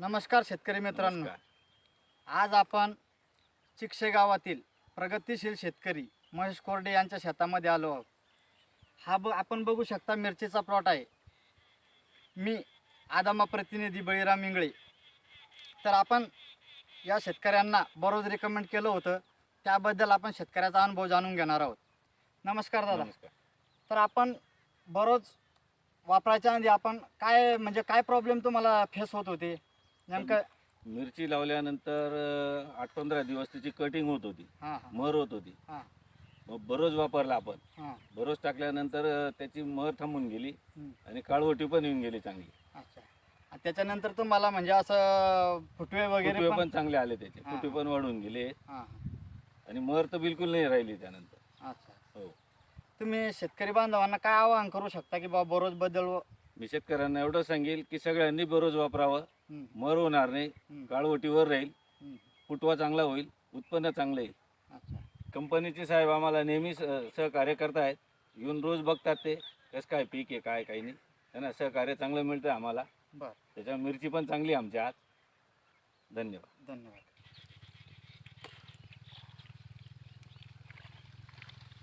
नमस्कार शेतकरी मित्रांनो. आज आपण चिक्षे गावातील प्रगतिशील शेतकरी महेश कोरडे यांच्या शेतामध्ये आलो आहोत. हा ब आपण बघू शकता मिरचीचा प्लॉट आहे. मी आदामा प्रतिनिधी बळीराम इंगळे. तर आपण या शेतकऱ्यांना बरोच रिकमेंड केलं होतं. त्याबद्दल आपण शेतकऱ्याचा अनुभव जाणून घेणार आहोत. नमस्कार दादा. तर आपण बरोच वापरायच्या आधी आपण काय म्हणजे काय प्रॉब्लेम तुम्हाला फेस होत होते? नेमकं मिरची लावल्यानंतर अं, आठ पंधरा दिवस त्याची कटिंग होत होती. हां हां. मर होत होती. हां. मग बरोज वापरला आपण. हां. बरोज टाकल्यानंतर अं, त्याची मर थांबून गेली. आणि काळवटी पण येऊन गेली चांगली. अच्छा. आणि त्याच्यानंतर तुम्हाला म्हणजे असं फुटवे वगैरे फुटवे पण पण चांगले आले त्याचे. हा. फुटवे पण वाढून गेले. हां. आणि मर तर बिलकुल नाही राहिली त्यानंतर. अच्छा. हो. तुम्ही शेतकरी बांधवांना काय आवाहन करू शकता की बाबा बरोजबद्दल मी शेतकऱ्यांना एवढं सांगेल की सगळ्यांनी बरोज वापरावं. मर होणार नाही. काळवटीवर राहील. फुटवा चांगला होईल. उत्पन्न चांगलं येईल. कंपनीचे साहेब आम्हाला नेहमी सहकार्य करतायत. येऊन रोज बघतात ते. कसं काय पीक आहे काय काही नाही. त्यांना सहकार्य चांगलं मिळतं आम्हाला. बरं. त्याच्यावर मिरची पण चांगली आहे आमच्या हात. धन्यवाद. धन्यवाद.